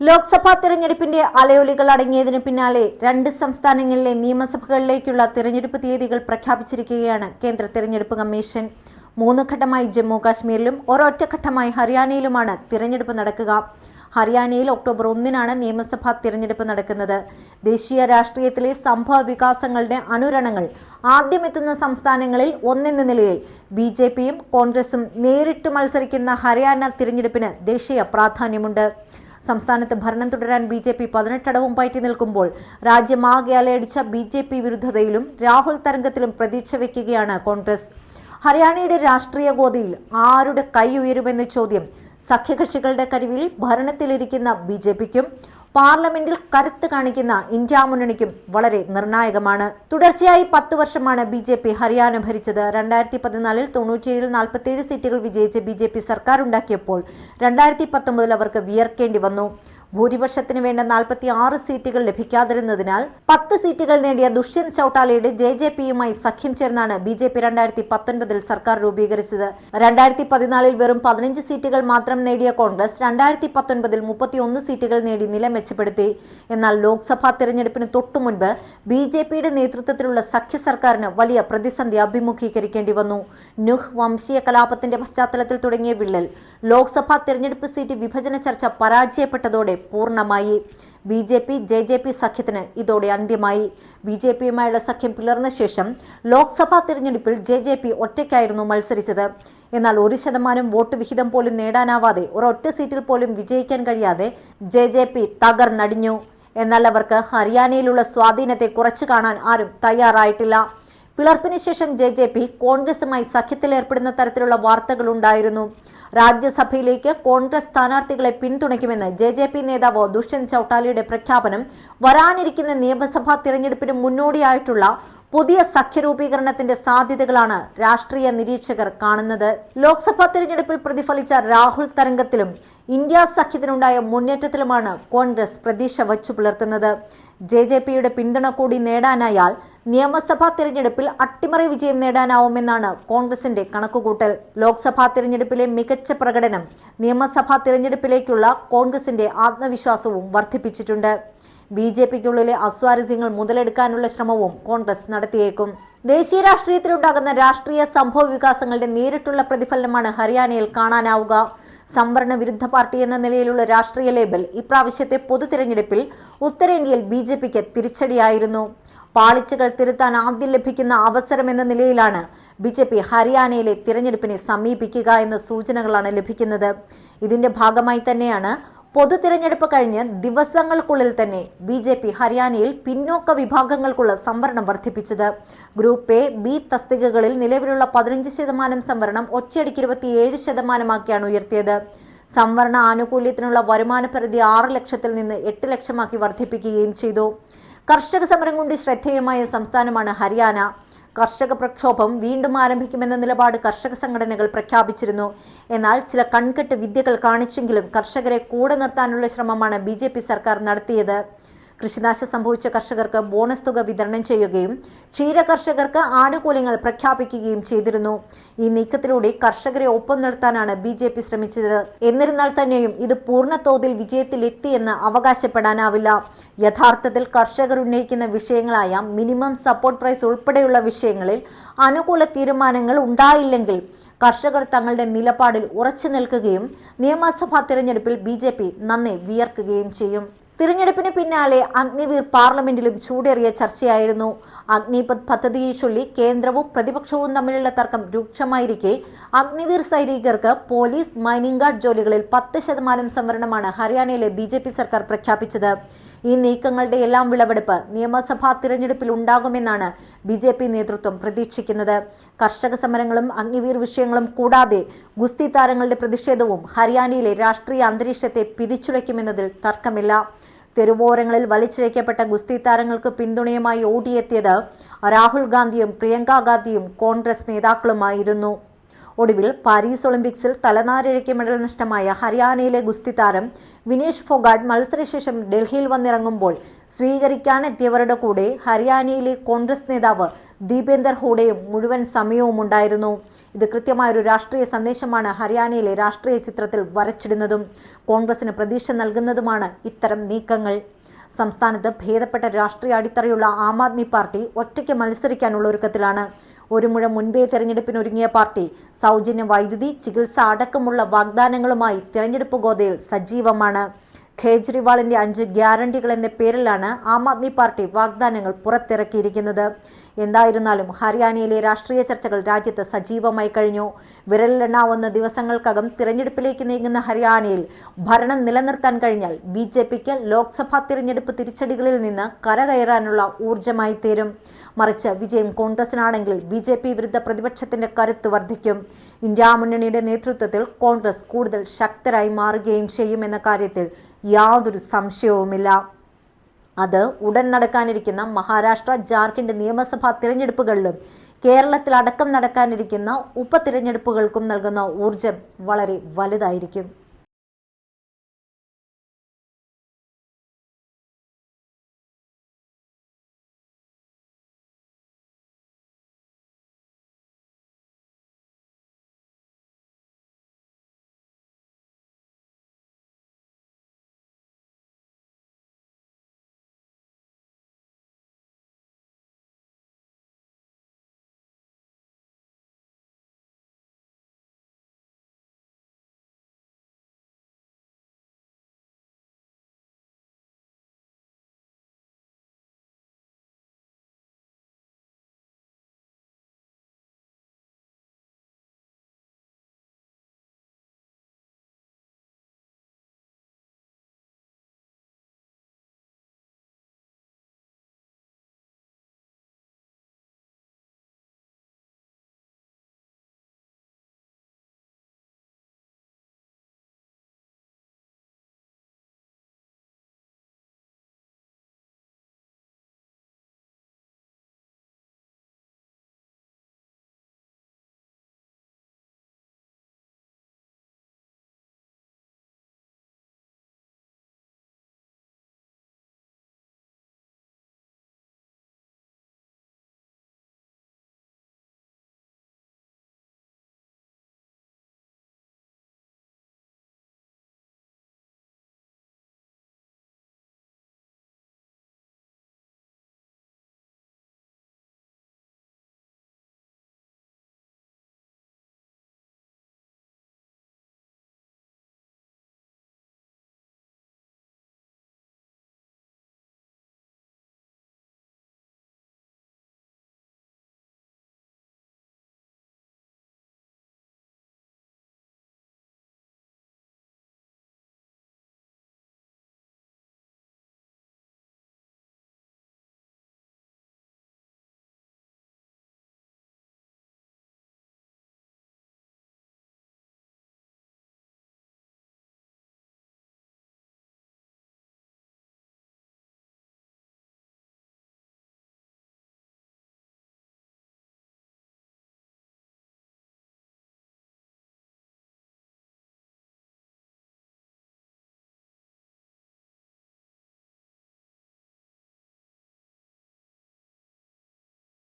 ലോക്സഭാ തിരഞ്ഞെടുപ്പിന്റെ അലയൊലികൾ അടങ്ങിയതിനു പിന്നാലെ രണ്ട് സംസ്ഥാനങ്ങളിലെ നിയമസഭകളിലേക്കുള്ള തിരഞ്ഞെടുപ്പ് തീയതികൾ പ്രഖ്യാപിച്ചിരിക്കുകയാണ് കേന്ദ്ര തിരഞ്ഞെടുപ്പ് കമ്മീഷൻ. മൂന്ന് ഘട്ടമായി ജമ്മു കാശ്മീരിലും ഒരൊറ്റ ഘട്ടമായി ഹരിയാനയിലുമാണ് തിരഞ്ഞെടുപ്പ് നടക്കുക. ഹരിയാനയിൽ ഒക്ടോബർ ഒന്നിനാണ് നിയമസഭാ തിരഞ്ഞെടുപ്പ് നടക്കുന്നത്. ദേശീയ രാഷ്ട്രീയത്തിലെ സംഭവ വികാസങ്ങളുടെ അനുരണങ്ങൾ ആദ്യമെത്തുന്ന സംസ്ഥാനങ്ങളിൽ ഒന്നെന്ന നിലയിൽ ബി ജെ പിയും കോൺഗ്രസും നേരിട്ട് മത്സരിക്കുന്ന ഹരിയാന തിരഞ്ഞെടുപ്പിന് ദേശീയ പ്രാധാന്യമുണ്ട്. സംസ്ഥാനത്ത് ഭരണം തുടരാൻ ബി ജെ പി പതിനെട്ടടവും പയറ്റി നിൽക്കുമ്പോൾ രാജ്യമാകെ അലയടിച്ച ബി ജെ പി വിരുദ്ധതയിലും രാഹുൽ തരംഗത്തിലും പ്രതീക്ഷ വയ്ക്കുകയാണ് കോൺഗ്രസ്. ഹരിയാനയുടെ രാഷ്ട്രീയ ഗോതിയിൽ ആരുടെ കൈ ഉയരുമെന്ന ചോദ്യം സഖ്യകക്ഷികളുടെ കരുവിൽ ഭരണത്തിലിരിക്കുന്ന ബി ജെ പിക്കും പാർലമെന്റിൽ കരുത്ത് കാണിക്കുന്ന ഇന്ത്യ മുന്നണിക്കും വളരെ നിർണായകമാണ്. തുടർച്ചയായി പത്ത് വർഷമാണ് ബി ജെ പി ഹരിയാന ഭരിച്ചത്. രണ്ടായിരത്തി പതിനാലിൽ തൊണ്ണൂറ്റിയേഴിൽ നാൽപ്പത്തിയേഴ് സീറ്റുകൾ വിജയിച്ച് ബി ജെ പി സർക്കാർ ഉണ്ടാക്കിയപ്പോൾ രണ്ടായിരത്തി പത്തൊമ്പതിൽ അവർക്ക് വിയർക്കേണ്ടി വന്നു. ഭൂരിപക്ഷത്തിന് വേണ്ട നാൽപ്പത്തി ആറ് സീറ്റുകൾ ലഭിക്കാതിരുന്നതിനാൽ പത്ത് സീറ്റുകൾ നേടിയ ദുഷ്യന്ത് ചൌട്ടാലയുടെ ജെ ജെ പിയുമായി സഖ്യം ചേർന്നാണ് ബി ജെ പി രണ്ടായിരത്തി പത്തൊൻപതിൽ സർക്കാർ രൂപീകരിച്ചത്. രണ്ടായിരത്തി പതിനാലിൽ വെറും പതിനഞ്ച് സീറ്റുകൾ മാത്രം നേടിയ കോൺഗ്രസ് രണ്ടായിരത്തി പത്തൊൻപതിൽ മുപ്പത്തിയൊന്ന് സീറ്റുകൾ നേടി നില മെച്ചപ്പെടുത്തി. എന്നാൽ ലോക്സഭാ തെരഞ്ഞെടുപ്പിന് തൊട്ടു മുൻപ് ബി ജെ പിയുടെ നേതൃത്വത്തിലുള്ള സഖ്യ സർക്കാരിന് വലിയ പ്രതിസന്ധി അഭിമുഖീകരിക്കേണ്ടി വന്നു. നുഹ് വംശീയ കലാപത്തിന്റെ പശ്ചാത്തലത്തിൽ തുടങ്ങിയ വിള്ളൽ ലോക്സഭാ തെരഞ്ഞെടുപ്പ് സീറ്റ് വിഭജന ചർച്ച പരാജയപ്പെട്ടതോടെ പൂർണമായി. B J P J J P സഖ്യത്തിന് ഇതോടെ അന്ത്യമായി. ബി ജെ പിയുമായുള്ള സഖ്യം പിളർന്ന ശേഷം ലോക്സഭാ തെരഞ്ഞെടുപ്പിൽ ജെ ജെ പി ഒറ്റയ്ക്കായിരുന്നു മത്സരിച്ചത്. എന്നാൽ ഒരു ശതമാനം വോട്ട് വിഹിതം പോലും നേടാനാവാതെ ഒരൊറ്റ സീറ്റിൽ പോലും വിജയിക്കാൻ കഴിയാതെ ജെ ജെ പി തകർന്നടിഞ്ഞു. എന്നാൽ അവർക്ക് ഹരിയാനയിലുള്ള സ്വാധീനത്തെ കുറച്ചു കാണാൻ ആരും തയ്യാറായിട്ടില്ല. പിളർപ്പിന് ശേഷം ജെ ജെ പി കോൺഗ്രസുമായി സഖ്യത്തിലേർപ്പെടുന്ന തരത്തിലുള്ള വാർത്തകൾ ഉണ്ടായിരുന്നു. രാജ്യസഭയിലേക്ക് കോൺഗ്രസ് സ്ഥാനാർത്ഥികളെ പിന്തുണയ്ക്കുമെന്ന് ജെ ജെ പി നേതാവ് ദുഷ്യന്ത് ചൌട്ടാലയുടെ പ്രഖ്യാപനം വരാനിരിക്കുന്ന നിയമസഭാ തിരഞ്ഞെടുപ്പിന് മുന്നോടിയായിട്ടുള്ള പുതിയ സഖ്യരൂപീകരണത്തിന്റെ സാധ്യതകളാണ് രാഷ്ട്രീയ നിരീക്ഷകർ കാണുന്നത്. ലോക്സഭാ തിരഞ്ഞെടുപ്പിൽ പ്രതിഫലിച്ച രാഹുൽ തരംഗത്തിലും ഇന്ത്യ സഖ്യത്തിനുണ്ടായ മുന്നേറ്റത്തിലുമാണ് കോൺഗ്രസ് പ്രതീക്ഷ വച്ചു പുലർത്തുന്നത്. ജെ ജെ പിയുടെ പിന്തുണ കൂടി നേടാനായാൽ നിയമസഭാ തിരഞ്ഞെടുപ്പിൽ അട്ടിമറി വിജയം നേടാനാവുമെന്നാണ് കോൺഗ്രസിന്റെ കണക്കുകൂട്ടൽ. ലോക്സഭാ തിരഞ്ഞെടുപ്പിലെ മികച്ച പ്രകടനം നിയമസഭാ തിരഞ്ഞെടുപ്പിലേക്കുള്ള കോൺഗ്രസിന്റെ ആത്മവിശ്വാസവും വർദ്ധിപ്പിച്ചിട്ടുണ്ട്. ബി ജെ പിക്കുള്ളിലെ അസ്വാരസ്യങ്ങൾ മുതലെടുക്കാനുള്ള ശ്രമവും കോൺഗ്രസ് നടത്തിയേക്കും. ദേശീയ രാഷ്ട്രീയത്തിലുണ്ടാകുന്ന രാഷ്ട്രീയ സംഭവ വികാസങ്ങളുടെ നേരിട്ടുള്ള പ്രതിഫലനമാണ് ഹരിയാനയിൽ കാണാനാവുക. സംവരണ വിരുദ്ധ പാർട്ടി എന്ന നിലയിലുള്ള രാഷ്ട്രീയ ലേബൽ ഇപ്രാവശ്യത്തെ പൊതു തിരഞ്ഞെടുപ്പിൽ ഉത്തരേന്ത്യയിൽ ബി ജെ പിക്ക് തിരിച്ചടിയായിരുന്നു. പാളിച്ചകൾ തിരുത്താൻ ആദ്യം ലഭിക്കുന്ന അവസരം എന്ന നിലയിലാണ് ബി ജെ പി ഹരിയാനയിലെ തിരഞ്ഞെടുപ്പിനെ സമീപിക്കുക എന്ന സൂചനകളാണ് ലഭിക്കുന്നത്. ഇതിന്റെ ഭാഗമായി തന്നെയാണ് പൊതു തിരഞ്ഞെടുപ്പ് കഴിഞ്ഞ് ദിവസങ്ങൾക്കുള്ളിൽ തന്നെ ബി ജെ പി ഹരിയാനയിൽ പിന്നോക്ക വിഭാഗങ്ങൾക്കുള്ള സംവരണം വർദ്ധിപ്പിച്ചത്. ഗ്രൂപ്പ് എ ബി തസ്തികകളിൽ നിലവിലുള്ള പതിനഞ്ച് ശതമാനം സംവരണം ഒറ്റയടിക്ക് ഇരുപത്തിയേഴ് ശതമാനമാക്കിയാണ് ഉയർത്തിയത്. സംവരണ ആനുകൂല്യത്തിനുള്ള വരുമാന പരിധി ആറ് ലക്ഷത്തിൽ നിന്ന് എട്ട് ലക്ഷമാക്കി വർദ്ധിപ്പിക്കുകയും ചെയ്തു. കർഷക സമരം കൊണ്ട് ശ്രദ്ധേയമായ സംസ്ഥാനമാണ് ഹരിയാന. കർഷക പ്രക്ഷോഭം വീണ്ടും ആരംഭിക്കുമെന്ന നിലപാട് കർഷക സംഘടനകൾ പ്രഖ്യാപിച്ചിരുന്നു. എന്നാൽ ചില കൺകെട്ട് വിദ്യകൾ കാണിച്ചെങ്കിലും കർഷകരെ കൂടെ നിർത്താനുള്ള ശ്രമമാണ് ബി സർക്കാർ നടത്തിയത്. കൃഷിനാശം സംഭവിച്ച കർഷകർക്ക് ബോണസ് തുക വിതരണം ചെയ്യുകയും ക്ഷീര കർഷകർക്ക് ആനുകൂല്യങ്ങൾ പ്രഖ്യാപിക്കുകയും ചെയ്തിരുന്നു. ഈ നീക്കത്തിലൂടെ കർഷകരെ ഒപ്പം നിർത്താനാണ് ബി ജെ പി ശ്രമിച്ചത്. എന്നിരുന്നാൽ തന്നെയും ഇത് പൂർണ തോതിൽ വിജയത്തിലെത്തിയെന്ന് അവകാശപ്പെടാനാവില്ല. യഥാർത്ഥത്തിൽ കർഷകർ ഉന്നയിക്കുന്ന വിഷയങ്ങളായ മിനിമം സപ്പോർട്ട് പ്രൈസ് ഉൾപ്പെടെയുള്ള വിഷയങ്ങളിൽ അനുകൂല തീരുമാനങ്ങൾ ഉണ്ടായില്ലെങ്കിൽ കർഷകർ തങ്ങളുടെ നിലപാടിൽ ഉറച്ചു നിൽക്കുകയും നിയമസഭാ തിരഞ്ഞെടുപ്പിൽ ബി ജെ പി നന്നെ വിയർക്കുകയും ചെയ്യും. തിരഞ്ഞെടുപ്പിന് പിന്നാലെ അഗ്നിവീർ പാർലമെന്റിലും ചൂടേറിയ ചർച്ചയായിരുന്നു. അഗ്നിപത് പദ്ധതിയെ ചൊല്ലി കേന്ദ്രവും പ്രതിപക്ഷവും തമ്മിലുള്ള തർക്കം രൂക്ഷമായിരിക്കെ. അഗ്നിവീർ സൈനികർക്ക് പോലീസ് മൈനിങ് ഗാർഡ് ജോലികളിൽ പത്ത് ശതമാനം സംവരണമാണ് ഹരിയാനയിലെ ബി സർക്കാർ പ്രഖ്യാപിച്ചത്. ഈ നീക്കങ്ങളുടെ എല്ലാം വിളവെടുപ്പ് നിയമസഭാ തിരഞ്ഞെടുപ്പിൽ ഉണ്ടാകുമെന്നാണ് ബി ജെ പി നേതൃത്വം പ്രതീക്ഷിക്കുന്നത്. കർഷക സമരങ്ങളും അഗ്നിവീർ വിഷയങ്ങളും കൂടാതെ ഗുസ്തി താരങ്ങളുടെ പ്രതിഷേധവും ഹരിയാനയിലെ രാഷ്ട്രീയ അന്തരീക്ഷത്തെ പിടിച്ചുലയ്ക്കുമെന്നതിൽ തർക്കമില്ല. തെരുവോരങ്ങളിൽ വലിച്ചിഴക്കപ്പെട്ട ഗുസ്തി താരങ്ങൾക്ക് പിന്തുണയുമായി ഓടിയെത്തിയത് രാഹുൽ ഗാന്ധിയും പ്രിയങ്ക ഗാന്ധിയും കോൺഗ്രസ് നേതാക്കളുമായിരുന്നു. ഒടുവിൽ പാരീസ് ഒളിമ്പിക്സിൽ തലനാരിഴയ്ക്ക് മെഡൽ നഷ്ടമായ ഹരിയാനയിലെ ഗുസ്തി താരം വിനേഷ് ഫോഗാട്ട് മത്സരശേഷം ഡൽഹിയിൽ വന്നിറങ്ങുമ്പോൾ സ്വീകരിക്കാനെത്തിയവരുടെ കൂടെ ഹരിയാനയിലെ കോൺഗ്രസ് നേതാവ് ദീപേന്ദർ ഹൂഡയും മുഴുവൻ സമയവും ഉണ്ടായിരുന്നു ഇത് കൃത്യമായൊരു രാഷ്ട്രീയ സന്ദേശമാണ് ഹരിയാനയിലെ രാഷ്ട്രീയ ചിത്രത്തിൽ വരച്ചിടുന്നതും കോൺഗ്രസിന് പ്രതീക്ഷ നൽകുന്നതുമാണ് ഇത്തരം നീക്കങ്ങൾ. സംസ്ഥാനത്ത് ഭേദപ്പെട്ട രാഷ്ട്രീയ അടിത്തറയുള്ള ആം ആദ്മി പാർട്ടി ഒറ്റയ്ക്ക് മത്സരിക്കാനുള്ള ഒരുക്കത്തിലാണ്. ഒരു മുഴം മുൻപേ തെരഞ്ഞെടുപ്പിനൊരുങ്ങിയ പാർട്ടി സൗജന്യ വൈദ്യുതി ചികിത്സ അടക്കമുള്ള വാഗ്ദാനങ്ങളുമായി തിരഞ്ഞെടുപ്പ് ഗോതയിൽ സജീവമാണ്. കേജ്രിവാളിന്റെ അഞ്ച് ഗ്യാരണ്ടികൾ എന്ന പേരിലാണ് ആം ആദ്മി പാർട്ടി വാഗ്ദാനങ്ങൾ പുറത്തിറക്കിയിരിക്കുന്നത്. എന്തായിരുന്നാലും ഹരിയാനയിലെ രാഷ്ട്രീയ ചർച്ചകൾ രാജ്യത്ത് സജീവമായി കഴിഞ്ഞു. വിരലിലെണ്ണാവുന്ന ദിവസങ്ങൾക്കകം തിരഞ്ഞെടുപ്പിലേക്ക് നീങ്ങുന്ന ഹരിയാനയിൽ ഭരണം നിലനിർത്താൻ കഴിഞ്ഞാൽ ബി ജെ പിക്ക് ലോക്സഭാ തിരഞ്ഞെടുപ്പ് തിരിച്ചടികളിൽ നിന്ന് കരകയറാനുള്ള ഊർജമായി തീരും. മറിച്ച് വിജയം കോൺഗ്രസിനാണെങ്കിൽ ബി ജെ പി വിരുദ്ധ പ്രതിപക്ഷത്തിന്റെ കരുത്ത് വർദ്ധിക്കും. ഇന്ത്യ മുന്നണിയുടെ നേതൃത്വത്തിൽ കോൺഗ്രസ് കൂടുതൽ ശക്തരായി മാറുകയും ചെയ്യുമെന്ന കാര്യത്തിൽ യാതൊരു സംശയവുമില്ല. അത് ഉടൻ നടക്കാനിരിക്കുന്ന മഹാരാഷ്ട്ര ജാർഖണ്ഡ് നിയമസഭാ തിരഞ്ഞെടുപ്പുകളിലും കേരളത്തിൽ അടക്കം നടക്കാനിരിക്കുന്ന ഉപതിരഞ്ഞെടുപ്പുകൾക്കും നൽകുന്ന ഊർജം വളരെ വലുതായിരിക്കും.